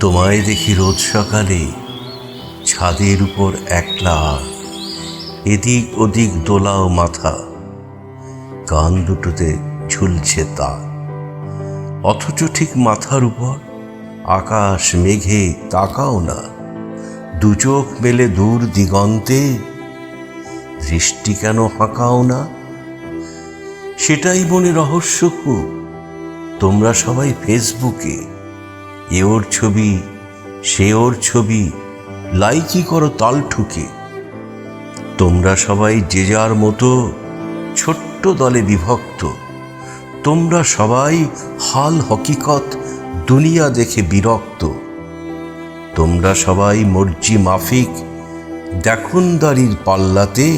তোমায় দেখি রোজ সকালে ছাদের উপর একলা। এদিক ওদিক দোলাও মাথা, কান দুটোতে ঝুলছে তা। অথচ ঠিক মাথার উপর আকাশ মেঘে তাকাও না, দু চোখ মেলে দূর দিগন্তে। দৃষ্টি কেন হাঁকাও না? সেটাই মনে রহস্য খুব। তোমরা সবাই ফেসবুকে এ ওর ছবি, সে ওর ছবি, লাইকই করো তাল ঠুকে। তোমরা সবাই যে যার মতো ছোট্ট দলে বিভক্ত, তোমরা সবাই হাল হকিকত দুনিয়া দেখে বিরক্ত। তোমরা সবাই মর্জি মাফিক, দেখুনদারির পাল্লাতে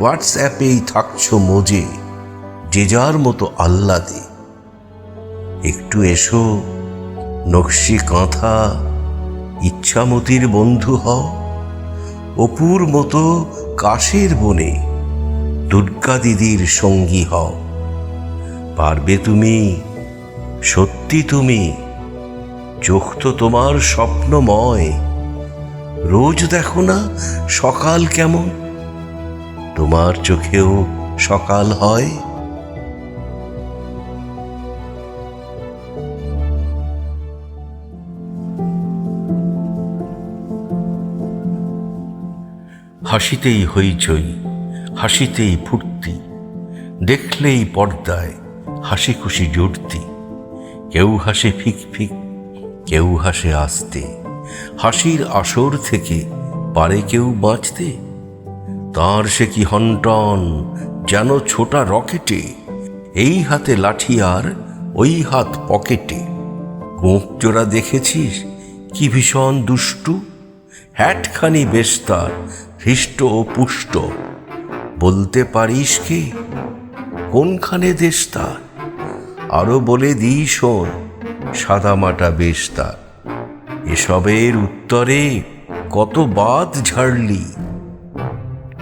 হোয়াটসঅ্যাপেই থাকছো মজে, যে যার মতো আহ্লাদে। একটু এসো নকশি কাঁথা, ইচ্ছামতির বন্ধু হও। অপুর মতো কাশের বনে দুর্গা দিদির সঙ্গী হও। পারবে তুমি, সত্যি তুমি, চোখ তো তোমার স্বপ্নময়। রোজ দেখো না সকাল কেমন, তোমার চোখেও সকাল হয়। হাসিতেই হইচই, হাসিতেই ফুর্তি, দেখলেই পর্দায় হাসি খুশি জুড়তি। কেউ হাসে ফিক ফিক, কেউ হাসে আসতে। হাসির আসর থেকে পারে কেউ বাঁচতে? তার সে কি হন্টন, যেন ছোটা রকেটে? এই হাতে লাঠি আর ওই হাত পকেটে। গোঁপ জোড়া দেখেছিস, কি ভীষণ দুষ্টু? হ্যাটখানি বেশ তার হৃষ্ট ও পুষ্ট। বলতে পারিস কি? কোনখানে দেশ তার আরও বলে দিই শোন, সাদামাটা বেশ এসবের উত্তরে কত বাদ ঝাড়লি?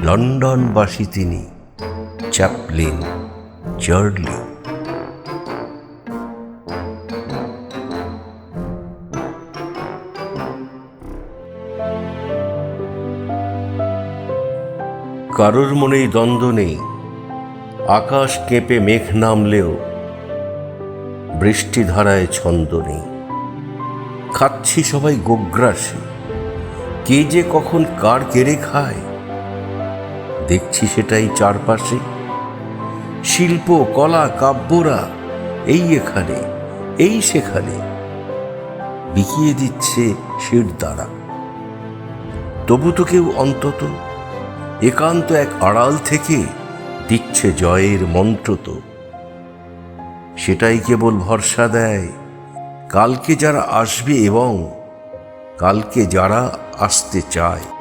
লন্ডনবাসী তিনি, চ্যাপলিন চার্লি কারোর মনেই দ্বন্দ্ব নেই। আকাশ কেঁপে মেঘ নামলেও বৃষ্টি ধারায় ছন্দ নেই। খাচ্ছি সবাই গোগ্রাসী। কে যে কখন কার কেড়ে খায়? দেখছি সেটাই চারপাশে। শিল্প, কলা, কাব্যরা এই এখানে, এই সেখানে। বিকিয়ে দিচ্ছে শির দ্বারা তবু তো কেউ অন্তত একান্ত এক আড়াল থেকে দিচ্ছে জয়ের মন্ত্র তো। সেটাই কেবল ভরসা দেয়। কালকে যারা আসবে এবং কালকে যারা আসতে চায়।